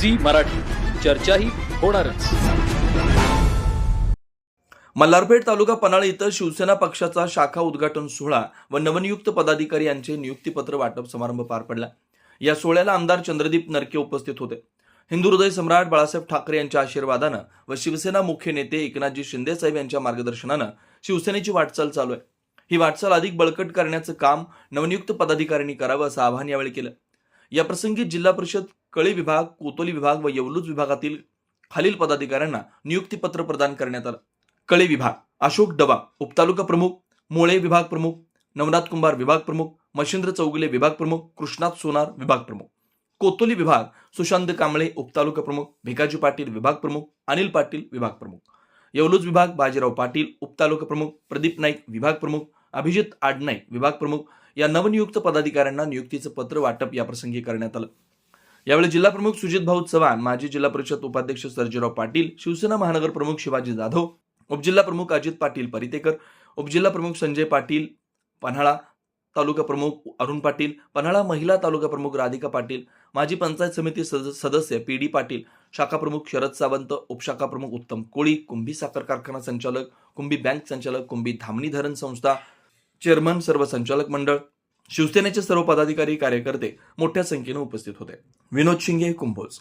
Zee Marathi. चर्चाही होणारच. मल्हारपेठ तालुका पन्हाळे इथं शिवसेना पक्षाचा शाखा उद्घाटन सोहळा व नवनियुक्त पदाधिकारी यांचे नियुक्तीपत्र वाटप समारंभ पार पडला. या सोहळ्याला आमदार चंद्रदीप नरके उपस्थित होते. हिंदू हृदय सम्राट बाळासाहेब ठाकरे यांच्या आशीर्वादानं व शिवसेना मुख्य नेते एकनाथजी शिंदेसाहेब यांच्या मार्गदर्शनानं शिवसेनेची वाटचाल चालू आहे. ही वाटचाल अधिक बळकट करण्याचं काम नवनियुक्त पदाधिकाऱ्यांनी करावं असं आवाहन यावेळी केलं. याप्रसंगी जिल्हा परिषद कळी विभाग कोतोली विभाग व येवलूज विभागातील खालील पदाधिकाऱ्यांना नियुक्तीपत्र प्रदान करण्यात आलं. कळे विभाग अशोक डबा उपतालुका प्रमुख मोळे विभाग प्रमुख नवनाथ कुंभार विभाग प्रमुख मशिंद्र चौगुले विभाग प्रमुख कृष्णात सोनार विभाग प्रमुख. कोतोली विभाग सुशांत कांबळे उपतालुका प्रमुख भिकाजी पाटील विभाग प्रमुख अनिल पाटील विभाग प्रमुख. येवलूज विभाग बाजीराव पाटील उपतालुका प्रमुख प्रदीप नाईक विभाग प्रमुख अभिजित आडनाई विभाग प्रमुख या नवनियुक्त पदाधिकाऱ्यांना नियुक्तीचं पत्र वाटप याप्रसंगी करण्यात आलं. यावेळी जिल्हा प्रमुख सुजित भाऊ चव्हाण माजी जिल्हा परिषद उपाध्यक्ष सर्जीराव पाटील शिवसेना महानगर प्रमुख शिवाजी जाधव उपजिल्हा प्रमुख अजित पाटील परितेकर उपजिल्हा प्रमुख संजय पाटील पन्हाळा तालुका प्रमुख अरुण पाटील पन्हाळा महिला तालुका प्रमुख राधिका पाटील माजी पंचायत समिती सद- सदस्य पी डी पाटील शाखा प्रमुख शरद सावंत उपशाखा प्रमुख उत्तम कोळी कुंभी साखर कारखाना संचालक कुंभी बँक संचालक कुंभी धामणी धरण संस्था चेअरमन सर्व संचालक मंडळ शिवसेनेचे सर्व पदाधिकारी कार्यकर्ते मोठ्या संख्येने उपस्थित होते. विनोद शिंगे कुंभोज.